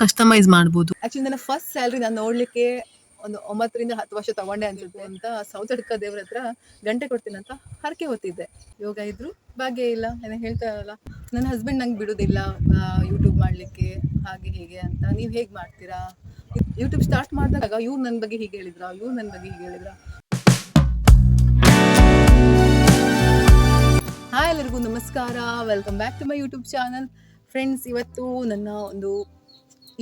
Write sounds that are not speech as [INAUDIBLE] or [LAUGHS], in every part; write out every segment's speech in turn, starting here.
Customise ಮಾಡಬಹುದು actually ನನ್ನ first salary ನಾನು ನೋಡ್ಲಿಕ್ಕೆ ಒಂದು ಒಂಬತ್ತರಿಂದ ಹತ್ತು ವರ್ಷ ತಗೊಂಡೆ ಅನ್ಸುತ್ತೆ ಅಂತ ಸೌತಡ್ಕ ದೇವ್ರ ಹತ್ರ ಗಂಟೆ ಕೊಡ್ತೀನಿ ಅಂತ ಹರಕೆ ಹೊತ್ತಿದ್ದೆ. ಯೋಗ ಇದ್ರು ಭಾಗ್ಯ ಇಲ್ಲ, ಏನೋ ಹೇಳ್ತಾರಲ್ಲ. ನನ್ನ ಹಸ್ಬೆಂಡ್ ನಂಗೆ ಬಿಡೋದಿಲ್ಲ ಯೂಟ್ಯೂಬ್ ಮಾಡಲಿಕ್ಕೆ, ಹಾಗೆ ಹೀಗೆ ಅಂತ. ನೀವು ಹೇಗೆ ಮಾಡ್ತೀರಾ? ಯೂಟ್ಯೂಬ್ ಸ್ಟಾರ್ಟ್ ಮಾಡಿದಾಗ ಇವ್ರು ನನ್ನ ಬಗ್ಗೆ ಹೀಗೆ ಹೇಳಿದ್ರ, ಇವ್ರು ನನ್ನ ಬಗ್ಗೆ ಹೀಗೆ ಹೇಳಿದ್ರ. ಹಾಯ್ ಎಲ್ಲರಿಗೂ, ನಮಸ್ಕಾರ. Welcome back to my YouTube channel friends ಇವತ್ತು ನನ್ನ ಒಂದು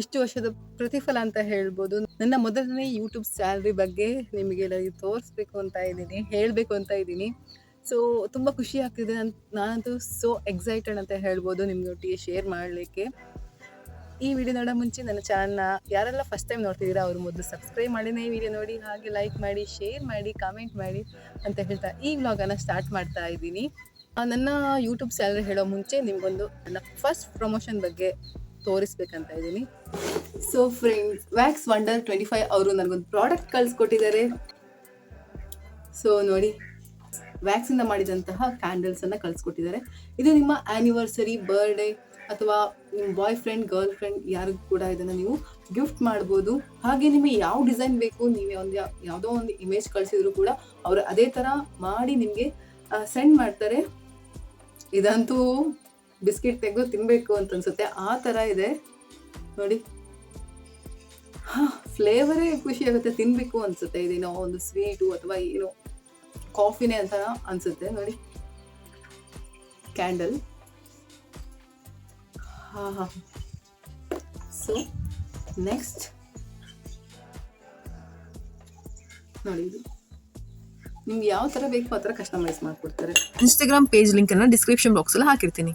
ಇಷ್ಟು ವರ್ಷದ ಪ್ರತಿಫಲ ಅಂತ ಹೇಳ್ಬೋದು. ನನ್ನ ಮೊದಲನೇ ಯೂಟ್ಯೂಬ್ ಸ್ಯಾಲ್ರಿ ಬಗ್ಗೆ ನಿಮಗೆಲ್ಲ ತೋರಿಸ್ಬೇಕು ಅಂತ ಇದ್ದೀನಿ, ಹೇಳಬೇಕು ಅಂತ ಇದ್ದೀನಿ. ಸೊ ತುಂಬ ಖುಷಿ ಆಗ್ತಿದೆ ನನ್, ನಾನಂತೂ ಸೋ ಎಕ್ಸೈಟೆಡ್ ಅಂತ ಹೇಳ್ಬೋದು ನಿಮ್ಮೊಟ್ಟಿಗೆ ಶೇರ್ ಮಾಡಲಿಕ್ಕೆ. ಈ ವಿಡಿಯೋ ನೋಡೋ ಮುಂಚೆ ನನ್ನ ಚಾನಲ್ನ ಯಾರೆಲ್ಲ ಫಸ್ಟ್ ಟೈಮ್ ನೋಡ್ತಿದ್ದೀರಾ, ಅವ್ರ ಮೊದಲು ಸಬ್ಸ್ಕ್ರೈಬ್ ಮಾಡಿನೇ ಈ ವಿಡಿಯೋ ನೋಡಿ, ಹಾಗೆ ಲೈಕ್ ಮಾಡಿ ಶೇರ್ ಮಾಡಿ ಕಾಮೆಂಟ್ ಮಾಡಿ ಅಂತ ಹೇಳ್ತಾ ಈ ವ್ಲಾಗನ್ನು ಸ್ಟಾರ್ಟ್ ಮಾಡ್ತಾ ಇದ್ದೀನಿ. ನನ್ನ ಯೂಟ್ಯೂಬ್ ಸ್ಯಾಲ್ರಿ ಹೇಳೋ ಮುಂಚೆ ನಿಮಗೊಂದು ನನ್ನ ಫಸ್ಟ್ ಪ್ರಮೋಷನ್ ಬಗ್ಗೆ ತೋರಿಸ್ಬೇಕಂತ ಇದ್ದೀನಿ. So friends wax wonder twenty five ಅವರು ನನಗೊಂದು ಪ್ರಾಡಕ್ಟ್ ಕಳಿಸ್ಕೊಟ್ಟಿದ್ದಾರೆ. ಸೊ ನೋಡಿ ವ್ಯಾಕ್ಸಿಂದ ಮಾಡಿದಂತಹ ಕ್ಯಾಂಡಲ್ಸನ್ನು ಕಳಿಸ್ಕೊಟ್ಟಿದ್ದಾರೆ. ಇದು ನಿಮ್ಮ ಆ್ಯನಿವರ್ಸರಿ ಬರ್ಡೇ ಅಥವಾ ನಿಮ್ಮ ಬಾಯ್ ಫ್ರೆಂಡ್ ಗರ್ಲ್ ಫ್ರೆಂಡ್ ಯಾರಿಗೂ ಕೂಡ ಇದನ್ನು ನೀವು ಗಿಫ್ಟ್ ಮಾಡ್ಬೋದು. ಹಾಗೆ ನಿಮಗೆ ಯಾವ ಡಿಸೈನ್ ಬೇಕು, ನೀವು ಒಂದು ಯಾವುದೋ ಒಂದು ಇಮೇಜ್ ಕಳಿಸಿದ್ರು ಕೂಡ ಅವರು ಅದೇ ಥರ ಮಾಡಿ ನಿಮಗೆ ಸೆಂಡ್ ಮಾಡ್ತಾರೆ. ಇದಂತೂ ಬಿಸ್ಕೆಟ್ ತೆಗೆದು ತಿನ್ನಬೇಕು ಅಂತ ಅನ್ಸುತ್ತೆ. ಆ ಥರ ಇದೆ. ನೋಡಿ. ಫ್ಲೇವರೇ ಖುಷಿ ಆಗುತ್ತೆ. ತಿನ್ನಬೇಕು ಅನ್ಸುತ್ತೆ. ಇದೇನೋ ಒಂದು ಸ್ವೀಟು ಅಥವಾ ಏನೋ ಕಾಫಿನೇ ಅಂತ ಅನ್ಸುತ್ತೆ. ನೋಡಿ. ಕ್ಯಾಂಡಲ್ ಹಾ ಹಾ. ಸೊ ನೆಕ್ಸ್ಟ್ ನೋಡಿ ಇದು. ನಿಮ್ಗೆ ಯಾವ ಥರ ಬೇಕು ಆ ಥರ ಕಸ್ಟಮೈಸ್ ಮಾಡಿಕೊಡ್ತಾರೆ. ಇನ್ಸ್ಟಾಗ್ರಾಮ್ ಪೇಜ್ ಲಿಂಕನ್ನು ಡಿಸ್ಕ್ರಿಪ್ಷನ್ ಬಾಕ್ಸ್ ಅಲ್ಲಿ ಹಾಕಿರ್ತೀನಿ.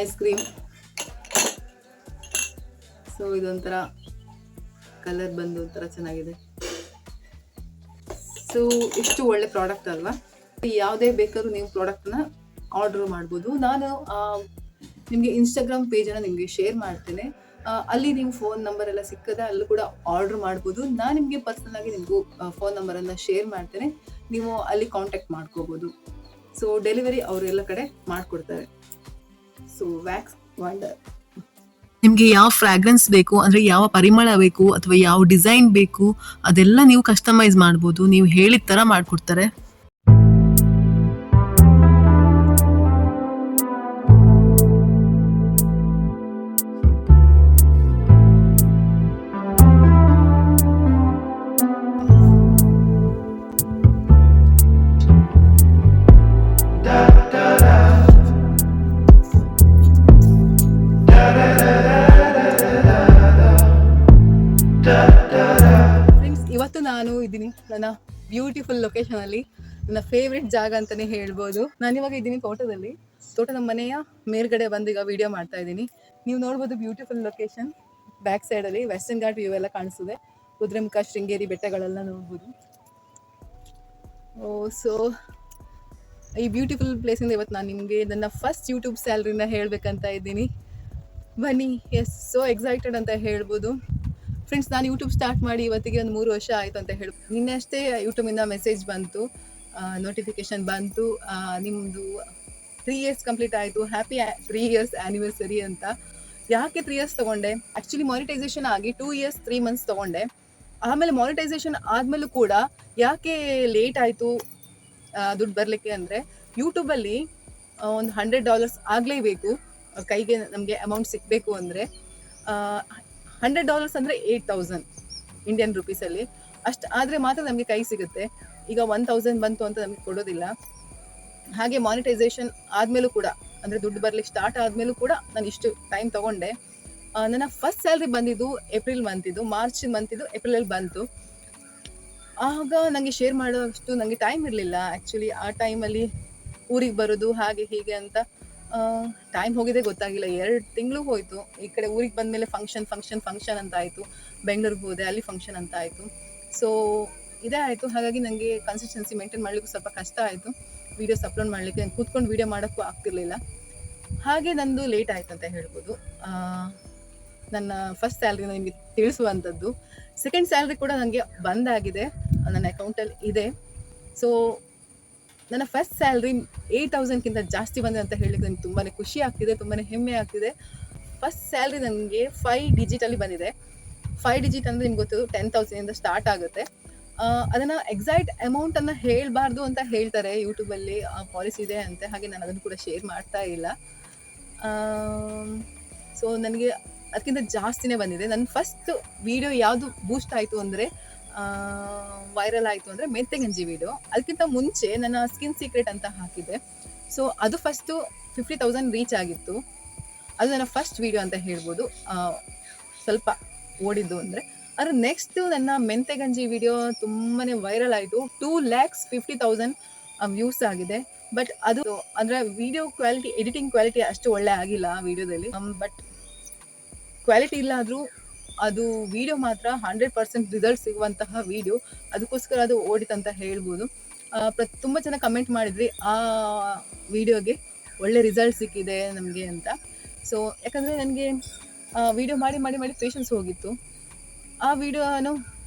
ಐಸ್ ಕ್ರೀಮ್ ಸೊ ಇದೊಂಥರ ಕಲರ್ ಬಂದು ಒಂಥರ ಚೆನ್ನಾಗಿದೆ. ಸೊ ಇಷ್ಟು ಒಳ್ಳೆ ಪ್ರಾಡಕ್ಟ್ ಅಲ್ವಾ? ಯಾವುದೇ ಬೇಕಾದ್ರೂ ನೀವು ಪ್ರಾಡಕ್ಟ್ನ ಆರ್ಡರ್ ಮಾಡ್ಬೋದು. ನಾನು ನಿಮಗೆ ಇನ್ಸ್ಟಾಗ್ರಾಮ್ ಪೇಜನ್ನು ನಿಮಗೆ ಶೇರ್ ಮಾಡ್ತೇನೆ. ಅಲ್ಲಿ ನೀವು ಫೋನ್ ನಂಬರ್ ಎಲ್ಲ ಸಿಕ್ಕದೆ ಅಲ್ಲೂ ಕೂಡ ಆರ್ಡರ್ ಮಾಡ್ಬೋದು. ನಾನು ನಿಮಗೆ ಪರ್ಸನಲ್ ಆಗಿ ನಿಮಗೂ ಫೋನ್ ನಂಬರನ್ನು ಶೇರ್ ಮಾಡ್ತೇನೆ. ನೀವು ಅಲ್ಲಿ ಕಾಂಟ್ಯಾಕ್ಟ್ ಮಾಡ್ಕೋಬೋದು. ಸೊ ಡೆಲಿವರಿ ಅವರೆಲ್ಲ ಕಡೆ ಮಾಡಿಕೊಡ್ತಾರೆ. ಸೊ ವ್ಯಾಕ್ಸ್ ವಂಡರ್ ನಿಮ್ಗೆ ಯಾವ ಫ್ರಾಗ್ರೆನ್ಸ್ ಬೇಕು, ಅಂದ್ರೆ ಯಾವ ಪರಿಮಳ ಬೇಕು, ಅಥವಾ ಯಾವ ಡಿಸೈನ್ ಬೇಕು, ಅದೆಲ್ಲ ನೀವು ಕಸ್ಟಮೈಸ್ ಮಾಡ್ಬೋದು. ನೀವು ಹೇಳಿದ ತರ ಮಾಡ್ಕೊಡ್ತಾರೆ. ನನ್ನ ಬ್ಯೂಟಿಫುಲ್ ಲೊಕೇಶನ್ ಅಲ್ಲಿ, ನನ್ನ ಫೇವ್ರೆಟ್ ಜಾಗ ಅಂತಾನೆ ಹೇಳ್ಬೋದು. ನಾನು ಇವಾಗ ಇದ್ದೀನಿ ತೋಟದಲ್ಲಿ. ತೋಟದ ಮನೆಯ ಮೇಲ್ಗಡೆ ಬಂದು ಈಗ ವಿಡಿಯೋ ಮಾಡ್ತಾ ಇದ್ದೀನಿ. ನೀವು ನೋಡ್ಬೋದು ಬ್ಯೂಟಿಫುಲ್ ಲೊಕೇಶನ್ ಬ್ಯಾಕ್ ಸೈಡಲ್ಲಿ ವೆಸ್ಟರ್ನ್ ಘಾಟ್ ವ್ಯೂ ಎಲ್ಲ ಕಾಣಿಸ್ತದೆ. ಕುದುರೆಮುಖ, ಶೃಂಗೇರಿ ಬೆಟ್ಟಗಳೆಲ್ಲ ನೋಡ್ಬೋದು. ಓ ಸೊ ಈ ಬ್ಯೂಟಿಫುಲ್ ಪ್ಲೇಸಿಂದ ಇವತ್ತು ನಾನು ನಿಮಗೆ ನನ್ನ ಫಸ್ಟ್ ಯೂಟ್ಯೂಬ್ ಸ್ಯಾಲ್ರಿನ ಹೇಳಬೇಕಂತ ಇದ್ದೀನಿ. ಬನ್ನಿ ಎಸ್ ಸೊ ಎಕ್ಸೈಟೆಡ್ ಅಂತ ಹೇಳ್ಬೋದು. ಫ್ರೆಂಡ್ಸ್ ನಾನು ಯೂಟ್ಯೂಬ್ ಸ್ಟಾರ್ಟ್ ಮಾಡಿ ಇವತ್ತಿಗೆ ಒಂದು ಮೂರು ವರ್ಷ ಆಯಿತು ಅಂತ ಹೇಳಿ. ನಿನ್ನೆ ಅಷ್ಟೇ ಯೂಟ್ಯೂಬಿಂದ ಮೆಸೇಜ್ ಬಂತು. ನೋಟಿಫಿಕೇಶನ್ ಬಂತು. ನಿಮ್ಮದು ತ್ರೀ ಇಯರ್ಸ್ ಕಂಪ್ಲೀಟ್ ಆಯಿತು. ಹ್ಯಾಪಿ ತ್ರೀ ಇಯರ್ಸ್ ಆ್ಯನಿವರ್ಸರಿ ಅಂತ. ಯಾಕೆ ತ್ರೀ ಇಯರ್ಸ್ ತೊಗೊಂಡೆ? ಆ್ಯಕ್ಚುಲಿ ಮಾನಿಟೈಸೇಷನ್ ಆಗಿ ಟೂ ಇಯರ್ಸ್ ತ್ರೀ ಮಂತ್ಸ್ ತೊಗೊಂಡೆ. ಆಮೇಲೆ ಮಾನಿಟೈಸೇಷನ್ ಆದಮೇಲೂ ಕೂಡ ಯಾಕೆ ಲೇಟ್ ಆಯಿತು ದುಡ್ಡು ಬರಲಿಕ್ಕೆ ಅಂದರೆ ಯೂಟ್ಯೂಬಲ್ಲಿ ಒಂದು ಹಂಡ್ರೆಡ್ ಡಾಲರ್ಸ್ ಆಗಲೇಬೇಕು. ಕೈಗೆ ನಮಗೆ ಅಮೌಂಟ್ ಸಿಗಬೇಕು ಅಂದರೆ ಹಂಡ್ರೆಡ್ ಡಾಲರ್ಸ್ ಅಂದರೆ ಏಯ್ಟ್ ತೌಸಂಡ್ ಇಂಡಿಯನ್ ರುಪೀಸಲ್ಲಿ ಅಷ್ಟು ಆದರೆ ಮಾತ್ರ ನಮಗೆ ಕೈ ಸಿಗುತ್ತೆ. ಈಗ ಒನ್ ತೌಸಂಡ್ ಬಂತು ಅಂತ ನಮಗೆ ಕೊಡೋದಿಲ್ಲ. ಹಾಗೆ ಮಾನಿಟೈಸೇಷನ್ ಆದಮೇಲೂ ಕೂಡ, ಅಂದರೆ ದುಡ್ಡು ಬರಲಿಕ್ಕೆ ಸ್ಟಾರ್ಟ್ ಆದಮೇಲೂ ಕೂಡ ನಾನು ಇಷ್ಟು ಟೈಮ್ ತೊಗೊಂಡೆ. ನನ್ನ ಫಸ್ಟ್ ಸ್ಯಾಲ್ರಿ ಬಂದಿದ್ದು ಏಪ್ರಿಲ್ ಮಂತಿದ್ದು ಮಾರ್ಚ್ ಮಂತಿದ್ದು ಏಪ್ರಿಲಲ್ಲಿ ಬಂತು. ಆಗ ನನಗೆ ಶೇರ್ ಮಾಡೋಷ್ಟು ನನಗೆ ಟೈಮ್ ಇರಲಿಲ್ಲ. ಆ್ಯಕ್ಚುಲಿ ಆ ಟೈಮಲ್ಲಿ ಊರಿಗೆ ಬರೋದು, ಹಾಗೆ ಹೀಗೆ ಅಂತ ಟೈಮ್ ಹೋಗಿದ್ದೇ ಗೊತ್ತಾಗಿಲ್ಲ. ಎರಡು ತಿಂಗಳು ಹೋಯಿತು. ಈ ಕಡೆ ಊರಿಗೆ ಬಂದಮೇಲೆ ಫಂಕ್ಷನ್ ಫಂಕ್ಷನ್ ಫಂಕ್ಷನ್ ಅಂತ ಆಯಿತು. ಬೆಂಗಳೂರಿಗೆ ಹೋದೆ, ಅಲ್ಲಿ ಫಂಕ್ಷನ್ ಅಂತ ಆಯಿತು. ಸೊ ಇದೇ ಆಯಿತು. ಹಾಗಾಗಿ ನನಗೆ ಕನ್ಸಿಸ್ಟೆನ್ಸಿ ಮೇಂಟೈನ್ ಮಾಡಲಿಕ್ಕೂ ಸ್ವಲ್ಪ ಕಷ್ಟ ಆಯಿತು. ವೀಡಿಯೋಸ್ ಅಪ್ಲೋಡ್ ಮಾಡಲಿಕ್ಕೆ. ನಾನು ಕೂತ್ಕೊಂಡು ವೀಡಿಯೋ ಮಾಡೋಕ್ಕೂ ಆಗ್ತಿರ್ಲಿಲ್ಲ. ಹಾಗೆ ನಂದು ಲೇಟ್ ಆಯಿತು ಅಂತ ಹೇಳ್ಬೋದು. ನನ್ನ ಫಸ್ಟ್ ಸ್ಯಾಲ್ರಿನ ನಿಮಗೆ ತಿಳಿಸುವಂಥದ್ದು. ಸೆಕೆಂಡ್ ಸ್ಯಾಲ್ರಿ ಕೂಡ ನನಗೆ ಬಂದಾಗಿದೆ ನನ್ನ ಅಕೌಂಟಲ್ಲಿ ಇದೆ. ಸೊ ನನ್ನ ಫಸ್ಟ್ ಸ್ಯಾಲ್ರಿ ಏಯ್ಟ್ ತೌಸಂಡ್ಗಿಂತ ಜಾಸ್ತಿ ಬಂದಿದೆ ಅಂತ ಹೇಳಿದ್ರೆ ನನಗೆ ತುಂಬಾ ಖುಷಿ ಆಗ್ತಿದೆ ತುಂಬಾ ಹೆಮ್ಮೆ ಆಗ್ತಿದೆ. ಫಸ್ಟ್ ಸ್ಯಾಲ್ರಿ ನನಗೆ ಫೈವ್ ಡಿಜಿಟಲ್ಲಿ ಬಂದಿದೆ. ಫೈವ್ ಡಿಜಿಟ್ ಅಂದರೆ ನಿಮ್ಗೆ ಗೊತ್ತು ಟೆನ್ ತೌಸಂಡಿಂದ ಸ್ಟಾರ್ಟ್ ಆಗುತ್ತೆ. ಅದನ್ನು ಎಕ್ಸಾಕ್ಟ್ ಅಮೌಂಟನ್ನು ಹೇಳಬಾರ್ದು ಅಂತ ಹೇಳ್ತಾರೆ ಯೂಟ್ಯೂಬಲ್ಲಿ ಪಾಲಿಸಿ ಇದೆ ಅಂತೆ, ಹಾಗೆ ನಾನು ಅದನ್ನು ಕೂಡ ಶೇರ್ ಮಾಡ್ತಾ ಇಲ್ಲ. ಸೊ ನನಗೆ ಅದಕ್ಕಿಂತ ಜಾಸ್ತಿನೇ ಬಂದಿದೆ. ನನ್ನ ಫಸ್ಟ್ ವಿಡಿಯೋ ಯಾವುದು ಬೂಸ್ಟ್ ಆಯಿತು ಅಂದರೆ ವೈರಲ್ ಆಯಿತು ಅಂದರೆ ಮೆಂತೆಗಂಜಿ ವಿಡಿಯೋ ಅದಕ್ಕಿಂತ ಮುಂಚೆ ನನ್ನ ಸ್ಕಿನ್ ಸೀಕ್ರೆಟ್ ಅಂತ ಹಾಕಿದೆ ಸೊ ಅದು ಫಸ್ಟು ಫಿಫ್ಟಿ ತೌಸಂಡ್ ರೀಚ್ ಆಗಿತ್ತು. ಅದು ನನ್ನ ಫಸ್ಟ್ ವಿಡಿಯೋ ಅಂತ ಹೇಳ್ಬೋದು. ಸ್ವಲ್ಪ ಓಡಿದ್ದು ಅಂದರೆ. ಅದ್ರ ನೆಕ್ಸ್ಟ್ ನನ್ನ ಮೆಂತೆಗಂಜಿ ವಿಡಿಯೋ ತುಂಬಾ ವೈರಲ್ ಆಯಿತು. Two lakhs fifty thousand views ಆಗಿದೆ. ಬಟ್ ಅದು ಅಂದರೆ ವಿಡಿಯೋ ಕ್ವಾಲಿಟಿ ಎಡಿಟಿಂಗ್ ಕ್ವಾಲಿಟಿ ಅಷ್ಟು ಒಳ್ಳೆ ಆಗಿಲ್ಲ ಆ ವಿಡಿಯೋದಲ್ಲಿ ಬಟ್ ಕ್ವಾಲಿಟಿ ಇಲ್ಲ ಅದು ವಿಡಿಯೋ ಮಾತ್ರ ಹಂಡ್ರೆಡ್ ಪರ್ಸೆಂಟ್ ರಿಸಲ್ಟ್ ಸಿಗುವಂತಹ ವಿಡಿಯೋ ಅದಕ್ಕೋಸ್ಕರ ಅದು ಓಡಿತಂತ ಹೇಳ್ಬೋದು. ಪ್ರ- ತುಂಬ ಜನ ಕಮೆಂಟ್ ಮಾಡಿದ್ರಿ, ಆ ವಿಡಿಯೋಗೆ ಒಳ್ಳೆ ರಿಸಲ್ಟ್ ಸಿಕ್ಕಿದೆ ನಮಗೆ ಅಂತ. ಸೊ ಯಾಕಂದರೆ ನನಗೆ ವಿಡಿಯೋ ಮಾಡಿ ಮಾಡಿ ಮಾಡಿ ಪೇಷನ್ಸ್ ಹೋಗಿತ್ತು. ಆ ವಿಡಿಯೋನು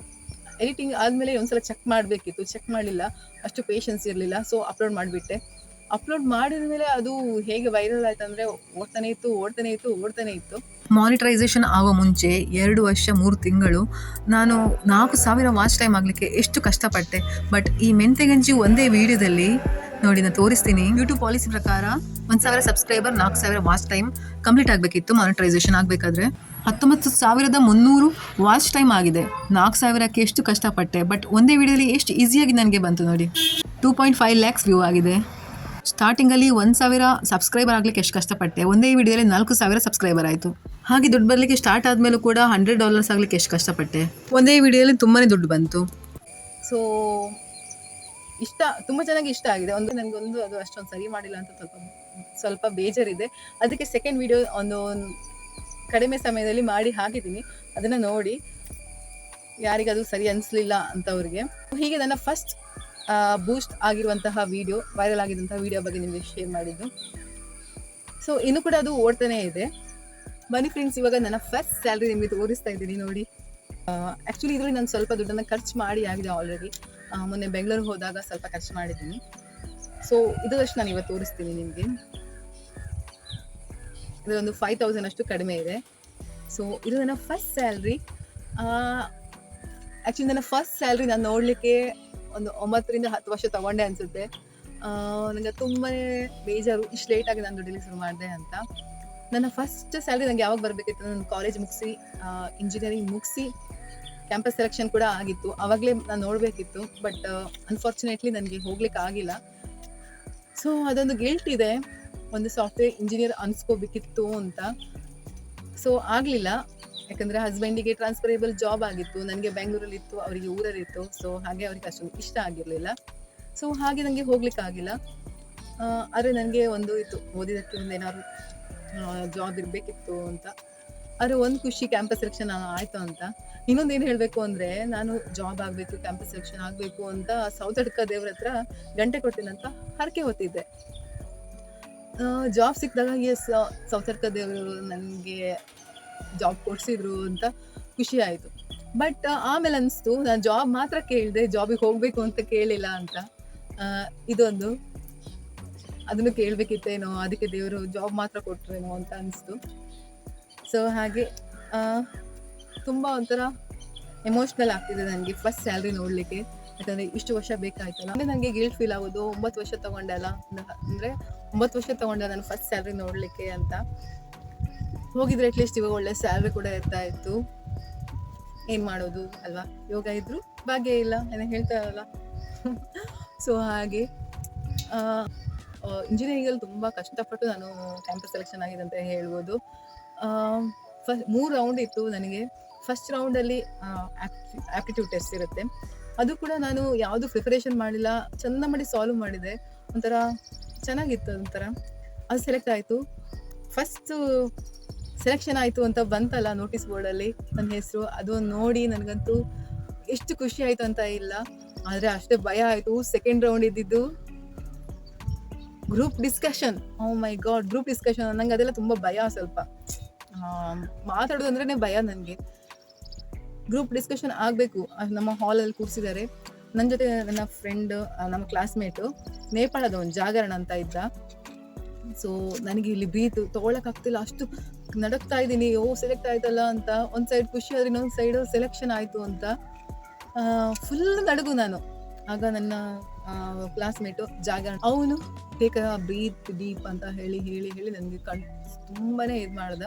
ಎಡಿಟಿಂಗ್ ಆದಮೇಲೆ ಒಂದ್ಸಲ ಚೆಕ್ ಮಾಡಬೇಕಿತ್ತು. ಚೆಕ್ ಮಾಡಲಿಲ್ಲ, ಅಷ್ಟು ಪೇಷನ್ಸ್ ಇರಲಿಲ್ಲ. ಸೊ ಅಪ್ಲೋಡ್ ಮಾಡಿಬಿಟ್ಟೆ. ಅಪ್ಲೋಡ್ ಮಾಡಿದ ಮೇಲೆ ಅದು ಹೇಗೆ ವೈರಲ್ ಆಯ್ತು ಅಂದರೆ ಓಡ್ತಾನೆ ಇತ್ತು ಓಡ್ತಾನೆ ಇತ್ತು ಓಡ್ತಾನೆ ಇತ್ತು. ಮಾನಿಟರೈಸೇಷನ್ ಆಗೋ ಮುಂಚೆ ಎರಡು ವರ್ಷ, ಮೂರು ತಿಂಗಳು ನಾನು ನಾಲ್ಕು ಸಾವಿರ ವಾಚ್ ಟೈಮ್ ಆಗಲಿಕ್ಕೆ ಎಷ್ಟು ಕಷ್ಟಪಟ್ಟೆ. ಬಟ್ ಈ ಮೆಂತೆಗಂಜಿ ಒಂದೇ ವಿಡಿಯೋದಲ್ಲಿ ನೋಡಿ ನಾನು ತೋರಿಸ್ತೀನಿ. ಯೂಟ್ಯೂಬ್ ಪಾಲಿಸಿ ಪ್ರಕಾರ ಒಂದು ಸಾವಿರ ಸಬ್ಸ್ಕ್ರೈಬರ್ ನಾಲ್ಕು ಸಾವಿರ ವಾಚ್ ಟೈಮ್ ಕಂಪ್ಲೀಟ್ ಆಗಬೇಕಿತ್ತು ಮಾನಿಟರೈಸೇಷನ್ ಆಗಬೇಕಾದ್ರೆ. ಹತ್ತೊಂಬತ್ತು ಸಾವಿರದ ಮುನ್ನೂರು ವಾಚ್ ಟೈಮ್ ಆಗಿದೆ. ನಾಲ್ಕು ಸಾವಿರಕ್ಕೆ ಎಷ್ಟು ಕಷ್ಟಪಟ್ಟೆ ಬಟ್ ಒಂದೇ ವಿಡಿಯೋದಲ್ಲಿ ಎಷ್ಟು ಈಸಿಯಾಗಿ ನನಗೆ ಬಂತು ನೋಡಿ. Two point five lakhs view ಆಗಿದೆ. ಸ್ಟಾರ್ಟಿಂಗಲ್ಲಿ ಒಂದು ಸಾವಿರ ಸಬ್ಸ್ಕ್ರೈಬರ್ ಆಗಲಿಕ್ಕೆ ಎಷ್ಟು ಕಷ್ಟಪಟ್ಟೆ? ಒಂದೇ ವಿಡಿಯೋಲಿ ನಾಲ್ಕು ಸಾವಿರ ಸಬ್ಸ್ಕ್ರೈಬರ್ ಆಯಿತು. ಹಾಗೆ ದುಡ್ಡು ಬರಲಿಕ್ಕೆ ಸ್ಟಾರ್ಟ್ ಆದಮೇಲೂ ಕೂಡ ಹಂಡ್ರೆಡ್ ಡಾಲರ್ಸ್ ಆಗಲಿಕ್ಕೆ ಎಷ್ಟು ಕಷ್ಟಪಟ್ಟೆ? ಒಂದೇ ವಿಡಿಯೋಲಿ ತುಂಬಾ ದುಡ್ಡು ಬಂತು. ಸೊ ಇಷ್ಟ, ತುಂಬ ಚೆನ್ನಾಗಿ ಇಷ್ಟ ಆಗಿದೆ. ಒಂದು ನನಗೊಂದು ಅದು ಅಷ್ಟೊಂದು ಸರಿ ಮಾಡಿಲ್ಲ ಅಂತ ಸ್ವಲ್ಪ ಸ್ವಲ್ಪ ಬೇಜಾರಿದೆ. ಅದಕ್ಕೆ ಸೆಕೆಂಡ್ ವಿಡಿಯೋ ಒಂದು ಕಡಿಮೆ ಸಮಯದಲ್ಲಿ ಮಾಡಿ ಹಾಕಿದ್ದೀನಿ. ಅದನ್ನು ನೋಡಿ ಯಾರಿಗದು ಸರಿ ಅನಿಸ್ಲಿಲ್ಲ ಅಂತವ್ರಿಗೆ. ಹೀಗೆ ನನ್ನ ಫಸ್ಟ್ ಬೂಸ್ಟ್ ಆಗಿರುವಂತಹ ವಿಡಿಯೋ ವೈರಲ್ ಆಗಿರುವಂತಹ ವಿಡಿಯೋ ಬಗ್ಗೆ ನಿಮಗೆ ಶೇರ್ ಮಾಡಿದ್ದು. ಸೊ ಇನ್ನು ಕೂಡ ಅದು ಓಡ್ತಾನೆ ಇದೆ. ಬನ್ನಿ ಫ್ರೆಂಡ್ಸ್ ಇವಾಗ ನನ್ನ ಫಸ್ಟ್ ಸ್ಯಾಲ್ರಿ ನಿಮಗೆ ತೋರಿಸ್ತಾ ಇದ್ದೀನಿ ನೋಡಿ. ಆ್ಯಕ್ಚುಲಿ ಇದರಲ್ಲಿ ನಾನು ಸ್ವಲ್ಪ ದುಡ್ಡನ್ನು ಖರ್ಚು ಮಾಡಿ ಆಗಿದೆ ಆಲ್ರೆಡಿ ಮೊನ್ನೆ ಬೆಂಗಳೂರಿಗೆ ಹೋದಾಗ ಸ್ವಲ್ಪ ಖರ್ಚು ಮಾಡಿದ್ದೀನಿ. ಸೊ ಇದರಷ್ಟು ನಾನು ಇವತ್ತು ತೋರಿಸ್ತೀನಿ ನಿಮಗೆ. ಇದರೊಂದು ಫೈವ್ ತೌಸಂಡ್ ಅಷ್ಟು ಕಡಿಮೆ ಇದೆ. ಸೊ ಇದು ನನ್ನ ಫಸ್ಟ್ ಸ್ಯಾಲ್ರಿ ಆ್ಯಕ್ಚುಲಿ ನನ್ನ ಫಸ್ಟ್ ಸ್ಯಾಲ್ರಿ ನಾನು ನೋಡಲಿಕ್ಕೆ ಒಂದು ಒಂಬತ್ತರಿಂದ ಹತ್ತು ವರ್ಷ ತಗೊಂಡೆ ಅನಿಸುತ್ತೆ. ನನಗೆ ತುಂಬಾ ಬೇಜಾರು, ಇಷ್ಟು ಲೇಟಾಗಿ ನಾನು ದುಡ್ಡಿಲಿ ಶುರು ಮಾಡಿದೆ ಅಂತ. ನನ್ನ ಫಸ್ಟ್ ಸ್ಯಾಲ್ರಿ ನನಗೆ ಯಾವಾಗ ಬರಬೇಕಿತ್ತು ನಾನು ಕಾಲೇಜ್ ಮುಗಿಸಿ ಇಂಜಿನಿಯರಿಂಗ್ ಮುಗಿಸಿ ಕ್ಯಾಂಪಸ್ ಸೆಲೆಕ್ಷನ್ ಕೂಡ ಆಗಿತ್ತು. ಆವಾಗಲೇ ನಾನು ನೋಡಬೇಕಿತ್ತು ಬಟ್ ಅನ್ಫಾರ್ಚುನೇಟ್ಲಿ ನನಗೆ ಹೋಗ್ಲಿಕ್ಕೆ ಆಗಿಲ್ಲ. ಸೊ ಅದೊಂದು ಗಿಲ್ಟ್ ಇದೆ. ಒಂದು ಸಾಫ್ಟ್ವೇರ್ ಇಂಜಿನಿಯರ್ ಅನ್ಸ್ಕೋಬೇಕಿತ್ತು ಅಂತ. ಸೊ ಆಗಲಿಲ್ಲ. ಯಾಕಂದರೆ ಹಸ್ಬೆಂಡಿಗೆ ಟ್ರಾನ್ಸ್ಫರೇಬಲ್ ಜಾಬ್ ಆಗಿತ್ತು, ನನಗೆ ಬೆಂಗಳೂರಲ್ಲಿ ಇತ್ತು, ಅವರಿಗೆ ಊರಲ್ಲಿ ಇತ್ತು ಸೊ ಹಾಗೆ ಅವ್ರಿಗೆ ಅಷ್ಟೊಂದು ಇಷ್ಟ ಆಗಿರಲಿಲ್ಲ. ಸೊ ಹಾಗೆ ನನಗೆ ಹೋಗ್ಲಿಕ್ಕೆ ಆಗಿಲ್ಲ. ಆದರೆ ನನಗೆ ಒಂದು ಇತ್ತು ಓದಿದಕ್ಕೆ ಒಂದು ಏನಾದ್ರು ಜಾಬ್ ಇರಬೇಕಿತ್ತು ಅಂತ. ಆದರೆ ಒಂದು ಖುಷಿ ಕ್ಯಾಂಪಸ್ ಸೆಲೆಕ್ಷನ್ ಆಯಿತು ಅಂತ. ಇನ್ನೊಂದು ಏನು ಹೇಳಬೇಕು ಅಂದರೆ, ನಾನು ಜಾಬ್ ಆಗಬೇಕು ಕ್ಯಾಂಪಸ್ ಸೆಲೆಕ್ಷನ್ ಆಗಬೇಕು ಅಂತ ಸೌತಡ್ಕ ದೇವ್ರ ಹತ್ರ ಗಂಟೆ ಕೊಟ್ಟಿನಂತ ಹರಕೆ ಹೊತ್ತಿದ್ದೆ. ಜಾಬ್ ಸಿಕ್ಕಿದಾಗ ಎಸ್ ಸೌತ್ ಅಡ್ಕ ದೇವರು ನನಗೆ ಜಾಬ್ ಕೊಡಿಸಿದ್ರು ಅಂತ ಖುಷಿ ಆಯಿತು. ಬಟ್ ಆಮೇಲೆ ಅನಿಸ್ತು, ನಾನು ಜಾಬ್ ಮಾತ್ರ ಕೇಳಿದೆ ಜಾಬಿಗೆ ಹೋಗಬೇಕು ಅಂತ ಕೇಳಿಲ್ಲ ಅಂತ. ಇದೊಂದು. ಅದನ್ನು ಕೇಳಬೇಕಿತ್ತೇನೋ, ಅದಕ್ಕೆ ದೇವರು ಜಾಬ್ ಮಾತ್ರ ಕೊಟ್ಟರೇನೋ ಅಂತ ಅನಿಸ್ತು. ಸೊ ಹಾಗೆ ತುಂಬ ಒಂಥರ ಎಮೋಷ್ನಲ್ ಆಗ್ತಿದೆ ನನಗೆ ಫಸ್ಟ್ ಸ್ಯಾಲ್ರಿ ನೋಡಲಿಕ್ಕೆ. ಯಾಕಂದರೆ ಇಷ್ಟು ವರ್ಷ ಬೇಕಾಯ್ತಲ್ಲ. ಅಂದರೆ ನನಗೆ ಗಿಲ್ಟ್ ಫೀಲ್ ಆಗೋದು, ಒಂಬತ್ತು ವರ್ಷ ತೊಗೊಂಡಲ್ಲ ಅಂದರೆ ಒಂಬತ್ತು ವರ್ಷ ತಗೊಂಡೆ ನಾನು ಫಸ್ಟ್ ಸ್ಯಾಲ್ರಿ ನೋಡಲಿಕ್ಕೆ ಅಂತ. ಹೋಗಿದ್ರೆ ಅಟ್ಲೀಸ್ಟ್ ಇವಾಗ ಒಳ್ಳೆ ಸ್ಯಾಲ್ರಿ ಕೂಡ ಇರ್ತಾ ಇತ್ತು. ಏನು ಮಾಡೋದು ಅಲ್ವಾ? ಯೋಗ ಇದ್ರು ಭಾಗ್ಯ ಇಲ್ಲ, ಏನೋ ಹೇಳ್ತಾರಲ್ಲ ಸೊ [LAUGHS] ಹಾಗೆ ಇಂಜಿನಿಯರಿಂಗಲ್ಲಿ ತುಂಬ ಕಷ್ಟಪಟ್ಟು ನಾನು ಕ್ಯಾಂಪಸ್ ಸೆಲೆಕ್ಷನ್ ಆಗಿದೆ ಅಂತ ಹೇಳ್ಬೋದು. ಫಸ್ಟ್ ಮೂರು ರೌಂಡ್ ಇತ್ತು ನನಗೆ. ಫಸ್ಟ್ ರೌಂಡಲ್ಲಿ ಆ್ಯಪ್ಟಿಟ್ಯೂಡ್ ಟೆಸ್ಟ್ ಇರುತ್ತೆ. ಅದು ಕೂಡ ನಾನು ಯಾವುದು ಪ್ರಿಪರೇಷನ್ ಮಾಡಿಲ್ಲ, ಚೆಂದ ಮಾಡಿ ಸಾಲ್ವ್ ಮಾಡಿದೆ. ಒಂಥರ ಚೆನ್ನಾಗಿತ್ತು ಒಂಥರ. ಅದು ಸೆಲೆಕ್ಟ್ ಆಯಿತು. ಫಸ್ಟು ಸೆಲೆಕ್ಷನ್ ಆಯಿತು ಅಂತ ಬಂತಲ್ಲ ನೋಟಿಸ್ ಬೋರ್ಡಲ್ಲಿ ನನ್ನ ಹೆಸರು, ಅದು ನೋಡಿ ನನಗಂತೂ ಎಷ್ಟು ಖುಷಿ ಆಯಿತು ಅಂತ ಇಲ್ಲ. ಆದರೆ ಅಷ್ಟೇ ಭಯ ಆಯಿತು. ಸೆಕೆಂಡ್ ರೌಂಡ್ ಇದ್ದಿದ್ದು group discussion oh my god group discussion ನಂಗೆ ಅದೆಲ್ಲ ತುಂಬ ಭಯ ಸ್ವಲ್ಪ. ಮಾತಾಡೋದು ಅಂದ್ರೇ ಭಯ ನನಗೆ. ಗ್ರೂಪ್ ಡಿಸ್ಕಷನ್ ಆಗಬೇಕು. ನಮ್ಮ ಹಾಲಲ್ಲಿ ಕೂರಿಸಿದ್ದಾರೆ ನನ್ನ ಜೊತೆ ನನ್ನ ಫ್ರೆಂಡ್ ನಮ್ಮ ಕ್ಲಾಸ್ಮೇಟು ನೇಪಾಳದ ಒಂದು ಜಾಗರಣ ಅಂತ ಇದ್ದ. ಸೊ ನನಗೆ ಇಲ್ಲಿ ಬೀತು ತೊಗೊಳಕ್ಕಾಗ್ತಿಲ್ಲ ಅಷ್ಟು ನಡಕ್ತಾ ಇದ್ದೀನಿ. ಓ ಸೆಲೆಕ್ಟ್ ಆಯ್ತಲ್ಲ ಅಂತ. ಒಂದು ಸೈಡ್ ಖುಷಿ ಆದ್ರೆ ಇನ್ನೊಂದು ಸೈಡ್ ಸೆಲೆಕ್ಷನ್ ಆಯಿತು ಅಂತ. ಫುಲ್ ನಡಗು ನಾನು. ಆಗ ನನ್ನ ಕ್ಲಾಸ್ಮೇಟು ಜಾಗ. ಅವನು ಟೇಕ್ ಬ್ರೀತ್ ಡೀಪ್ ಅಂತ ಹೇಳಿ ಹೇಳಿ ಹೇಳಿ ನನಗೆ ಕಣ್ ತುಂಬಾ ಇದು ಮಾಡ್ದ.